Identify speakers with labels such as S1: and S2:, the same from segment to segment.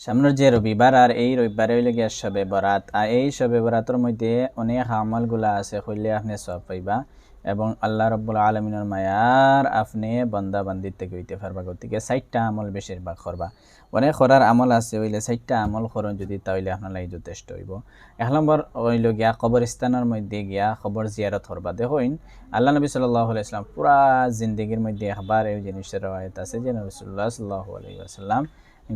S1: সামনের যে রবিবার আর এই রবিবারে হইলে গিয়া সবে বরাত। আর এই সবে বরাতের মধ্যে অনেক আমলগুলা আছে, হইলে আপনি সব পাইবা এবং আল্লাহ রব্বুল আলমিনের মায়ার আপনি বন্দা বান্দির থেকে হইতে পারবা। গতিকে চারটা আমল বেশিরভাগ করবা। অনেক করার আমল আছে, হইলে চারটা আমল করুন যদি, তাহলে আপনার লাগে যথেষ্ট হইব। এক নম্বর হইল গিয়া কবরস্থানের মধ্যে গিয়া খবর জিয়ারত করবা। দেখুন, আল্লাহ নবী সাল্লাহ আলাইসলাম পুরা জিন্দগির মধ্যে একবার এই জিনিসের রয়েত আছে যে নবিসুল্লাহ সাল্লাহ আলাইসাল্লাম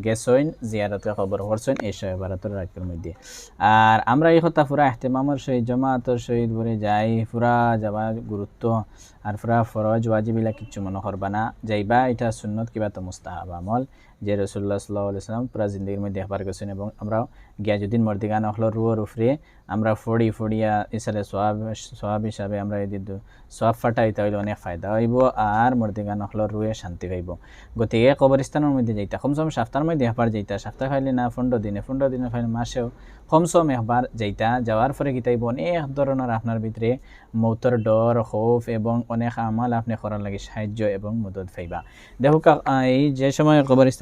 S1: গেছইন জিয়ারতে খবর করছেন এই শয়ে ভারতের রাতের মধ্যে। আর আমরা এই কথা পুরা এহতেমামর সহিত জমাতর সহিত বলে যাই, পুরা যাবা গুরুত্ব আর পুরা ফরজ ওয়াজিবিলা কিচ্ছু মনে করবা না। যাইবা, এটা সুন্নত কিবা তো মুস্তাহাব আমল। যে রসুল্লাহ সাল্লাহ সাল্লাম পুরা জিন্দগির মধ্যে একবার গেছেন এবং আমরা গিয়াজুদ্দিন মর্দিগান হল রুয়ার উফরে আমরা ফড়ি ফড়িয়া ইসালে সোয়াব সোয়াব হিসাবে আমরা এই সোয়াব ফাটাইতে হইলে অনেক ফায়দা হইব আর মর্দিগান হল রুয়ে শান্তি পাইব। গতিকে কবরস্থানের মধ্যে যাইতা, কমসম সাপ্তাহের মধ্যে একবার যাইতা সপ্তাহ খাইলে না পনেরো দিনে পনেরো দিনে ফাইলে মাসেও কমসম একবার যাইতা, যাওয়ার পরে গীতাইব অনেক ধরনের আপনার ভিতরে মৌতর ডর, খৌফ এবং অনেক আমাল আপনি করার লাগে সাহায্য এবং মদত পাইবা। দেখো এই যে সময়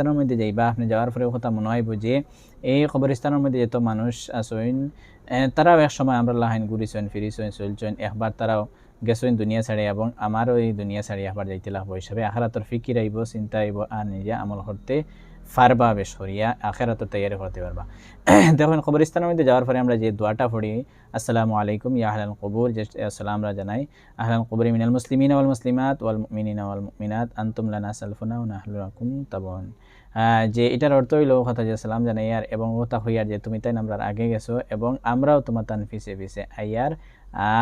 S1: কবরস্থানের মধ্যে যাইবা আপনি যাওয়ার পরে কথা মনে হইব যে এই কবরস্থানের মধ্যে যত মানুষ আসইন তারাও এক সময় আমরা লাহাইন ঘুরিছেন, ফিরিছেন, চলছেন, একবার তারাও গেছেন দুনিয়া ছাড়ে এবং আমারও এই দুনিয়া ছাড়ি একবার যাইতে লাগবো হিসাবে আহারাতর ফিকির আইব, চিন্তা আইব, আর নিজে আমল করতে ফারবা বেশ করিয়া আখেরাতর তৈয়ারি করতে পারবা। দেখুন, কবরস্থানের মধ্যে যাওয়ার পরে আমরা যে দোয়াটা পড়ি, আসসালামু আলাইকুম, ইয়া আহলান কবুর, যে আসসালামরা জানাই আহলান কবুর মিনাল মুসলিমিন ওয়াল মুসলিমাত ওয়াল মিনিনা ওয়াল মিনাত আন্তুম লানা সালফুনা ওয়া নাহলুকুম তাবন যে এটার অর্থ হইল কথা যে সালাম জানাই, আর এবং ওতা হইয়ার যে তুমি তাই আমরা আগে গেছো, এবং আমরাও তোমার তান ফিসে ফিসে, আইয়ার,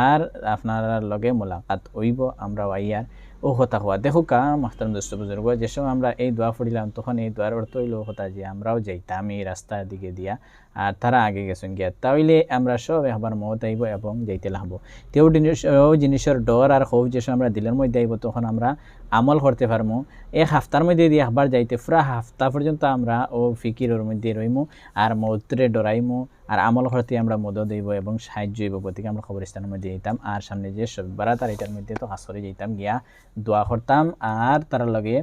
S1: আর আপনার লগে মোলাকাত হইব, আমরাও আইয়ার। ও হতা হওয়া দেখো কা মাহতারম দোস্ত বুজুর্গ যে সময় আমরা এই দোয়া পড়িলাম, তখন এই দোয়ার অর্থ হইল হতা যে আমরাও যাইতাম এই রাস্তার দিকে দিয়া, আর তারা আগে গেছেন গিয়া তাহলে আমরা সব একবার মত আইব এবং যাইতে লাগব তেও জিনিস, ও জিনিসের ডর আর খৌফ যে আমরা দিলের মধ্যে আইব, তখন আমরা আমল করতে পারব এক হাফতার মধ্যে দিয়ে একবার যাইতে, পুরা হাফতা পর্যন্ত আমরা ও ফিকিরের মধ্যে রইমু, আর মৌত্রে ডরাইমু, আর আমল করতে আমরা মদ দিব এবং সাহায্য হইব গতিকে আমরা খবরস্থানের মধ্যে যেতাম আর সামনে যে সব বারাত আর এটার মধ্যে তো হাস করে যেতাম গিয়া দোয়া করতাম। আর তার লগে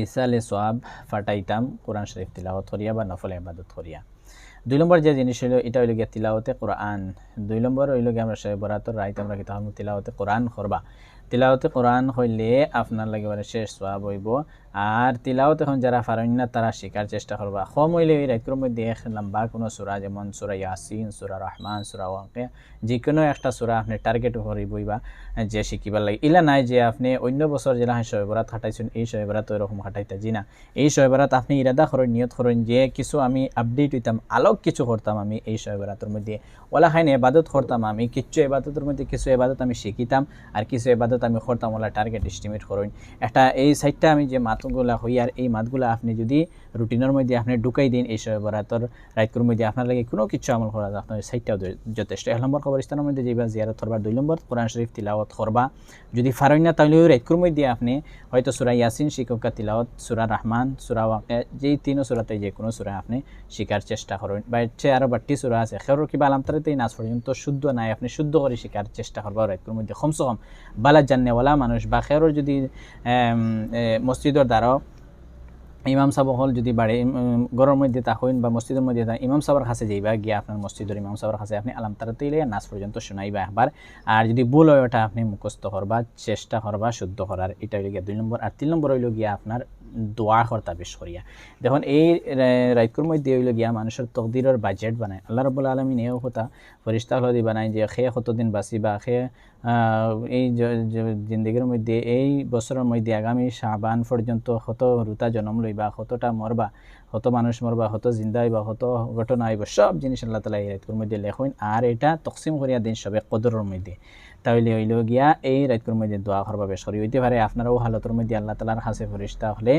S1: ইসালে সোয়াব ফাটাইতাম কোরআন শরীফ তিলাওয়াত করিয়া বা নফল ইবাদত করিয়া দুই নম্বর যে জিনিস হইল, এটা হইল গিয়া তিলাওতে কোরআন। দুই নম্বর হইল গিয়া আমরা সে বরাতর রাইত আমরা তাহলে তিলাওতে কোরআন করবা। তিলাওতে কোরআন হইলে আপনার লাগে শেষ সোয়াব হইব। আর তিলাওত এখন যারা পারেন না, তারা শেখার চেষ্টা করবা। কম হইলে এই রাইতের মধ্যে এক লম্বা কোনো সুরা, যেমন সুরা ইয়াসিন, সুরা রহমান, সুরা ওয়াকে যে কোনো একটা সুরা আপনি টার্গেট করিবই বা যে শিকিবার লাগে। ইলা নাই যে আপনি অন্য বছর যেটা হয় শয়বরাত খাটাইছেন, এই শয়বরাত ওইরকম খাটাইতে জি না। এই শয়বরাত আপনি ইরাদা করেন, নিয়ত করেন যে কিছু আমি আপডেট হইতাম, আলোক কিছু করতাম আমি এই শয়বরাতের মধ্যে। ওলা খাইন এবাদত করতাম আমি কিছু এবাদতের মধ্যে কিছু এবাদত আমি শিখিতাম, আর কিছু এবাদত আমি করতাম, ওলা টার্গেট এস্টিমেট করেন। একটা এই সাইডটা আমি যে মাত মাতগুলা হইয়ার এই মাতগুলা আপনি যদি রুটিনের মধ্যে আপনি ঢুকাই দিন এই সব বরাতর রাইতকুর মধ্যে আপনার লাগে কোনো কিছু আমল করা আপনার সাইটটাও যথেষ্ট। এক নম্বর কবরস্থানের মধ্যে যেবা জিয়ারত করবা, দুই নম্বর কোরআন শরীফ তিলাওয়াত করবা। যদি ফারই না, তাহলে রাইতকুর মধ্যে আপনি হয়তো সুরা ইয়াসিন শিক্ষকা তিলাওয়াত, সুরা রহমান, সুরা ওয়াকে যেই তিনও সুরাতে যে কোনো সুরা আপনি শিকার চেষ্টা করেন। বা হচ্ছে আরও বাট্টি সুরা আছে, খেরোর কিবা আলামতারিতেই নাচ পর্যন্ত শুদ্ধ নাই, আপনি শুদ্ধ করে শিকার চেষ্টা করবা রাইতকুর মধ্যে। কমসে কম বালা জানেওয়ালা মানুষ বা খেরোর যদি মসজিদের দ্বারাও ইমাম সাহেব হল যদি বাড়ি ঘরের মধ্যে তা হইন বা মসজিদের মধ্যে তা ইমাম সাহার কাছে যাইবা, গিয়ে আপনার মসজিদের ইমাম সাহার কাছে আপনি আলাম তারা তৈলে নাচ পর্যন্ত শোনাইবা একবার। আর যদি ভুল হয়, ওটা আপনি মুখস্থ করবা, চেষ্টা করবা শুদ্ধ করার। এটা হইল গিয়া দুই নম্বর। আর তিন নম্বর হইল গিয়া আপনার দোয়া কর্তা বেশ করিয়া দেখুন এই রাইকুর মধ্যে হইল গিয়া মানুষের তকদিরের বাজেট বানায় আল্লাহ রবুল্লা আলমিন এও হতা ফরিস্তা হলদি বানায় যে সে কতদিন বাঁচিবা সে এই জিন্দগির মধ্যে, এই বছরের মধ্যে আগামী সাবান পর্যন্ত কত রুতা জন্ম লইবা কতটা মরবা কত মানুষ মরবা কত জিন্দা হইবা কত ঘটনা হইব সব জিনিস আল্লাহ তালা এই রাইতুর মধ্যে লেখুন আর এটা তকসিম করিয়া দিন সবে কদরের মধ্যে। তাহলে হইল গিয়া এই রাইতুর মধ্যে দোয়া করবা বেশ করি হইতে পারে। আপনারাও হালতের মধ্যে আল্লাহ তালার কাছে ফরিস্তা হলে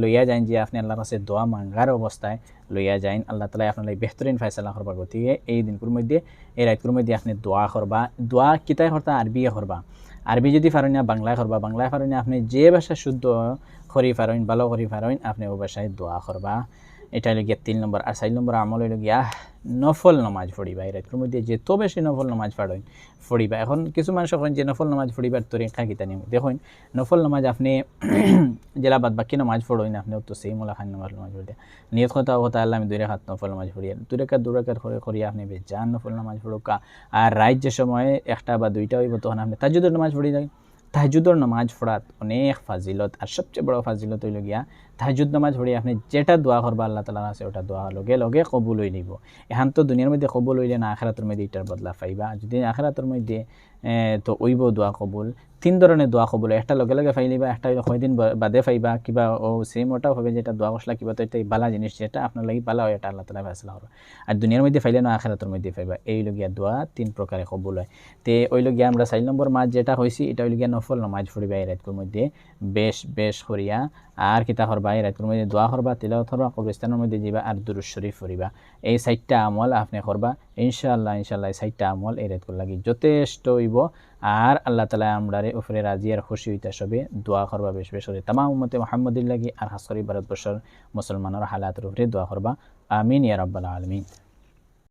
S1: লইয়া যান যে আপনি আল্লাহর কাছে দোয়া মাঙ্গার অবস্থায় লইয়া যাইন, আল্লাহ তালা আপনার বেহতরিন ফাইসলা করবা গতিকে এই দিনকুর মধ্যে, এই রাইতুর মধ্যে আপনি দোয়া করবা। দোয়া কিতাই করতা, আরবিয়ে করবা। আরবি যদি না বাংলায় করবা। বাংলায় পারেন আপনি যে ভাষা শুদ্ধ করি পারেন ভালো করি পারেন আপনি ভাষায় দোয়া করবা। এটা হলো গিয়া তিন নম্বর আর চার নম্বর আমল হইল গিয়া নফল নমাজ পড়িবা। এই রাত্রের মধ্যে যেত বেশি নফল নমাজ পড়েন, পড়িবা। এখন কিছু মানুষ এখন যে নফল নমাজ পড়িবার তরিকা কিতা নিয়ম দেখুন, নফল নমাজ আপনি জেলা বাদ বাকি নমাজ পড়েন, আপনি তো সেই মোলা খান নমাজ নমাজ পড়িয়া নিয়ত কথা কথা, আল্লাহ আমি দুই রেখাত নফল নমাজ পড়িয়া দুই রেখাত, দু রেখাত করে করিয়া আপনি বেজান নফল নমাজ পড়ুকা। আর রাত যে সময় একটা বা দুইটা হইব, তখন আপনি তাজুদের নমাজ পড়ি যায় তাহাজুদর নামাজ পড়াত অনেক ফাজিলত আর সবচেয়ে বড় ফাজিলত হইল গিয়া তাহাজুদ নামাজ পড়ি আপনি যেটা দোয়া করবা আল্লাহ তালা আছে, ওটা দোয়া লগে লগে কবুল হয়ে নিব। এখান তো দুনিয়ার মধ্যে কবুল হইলে না আখেরাতের মধ্যে এটার বদলা পাইবা। যদি আখেরাতের মধ্যে তো ওইব দোয়া কবুল, তিন ধরনের দোয়া কবুল। একটা লগে লগে ফাইলিবা একটা কয়দিন বাদে ফাইবা, কিবা ও সেম ওটাও হবে যেটা দোয়া কষলা কিবা তো এটা বালা জিনিস যেটা আপনার লাগি বালা হয়, এটা আল্লাহ তালা ফেসলা করো আর দুনিয়ার মধ্যে ফাইলে না আখেরাতের মধ্যে ফাইবা। এই লগিয়া দোয়া তিন প্রকারে কবুল হয়। তে ওই লগিয়া আমরা চার নম্বর মাছ যেটা হয়েছি এটা হইল গিয়া নফল নমাজ ফুরিবা এই রাতকুর মধ্যে বেশ বেশ করিয়া আর কিতা করবা এই রাতের মধ্যে দোয়া করবা তিলাও ধরবা কবরস্থানের মধ্যে যাবা আর দুরুজ শরীফ ফুরিবা এই সাইটটা আমল আপনি করবা, ইনশাআল্লাহ ইনশাআল্লাহ এই সাইটটা আমল এই রাত লাগি যথেষ্ট হইব। আর আল্লাহ তালা আমরারে উপরে রাজি আর খুশি হইতা সবে দোয়া করবা বেশ বেশ করে। তামাম উম্মতে মোহাম্মদুল্লাগি লাগি আর হাস করি ভারতবর্ষের মুসলমানের হালাতের উপরে দোয়া করবা। আমিন ইয়ারব্বাল আলমিন।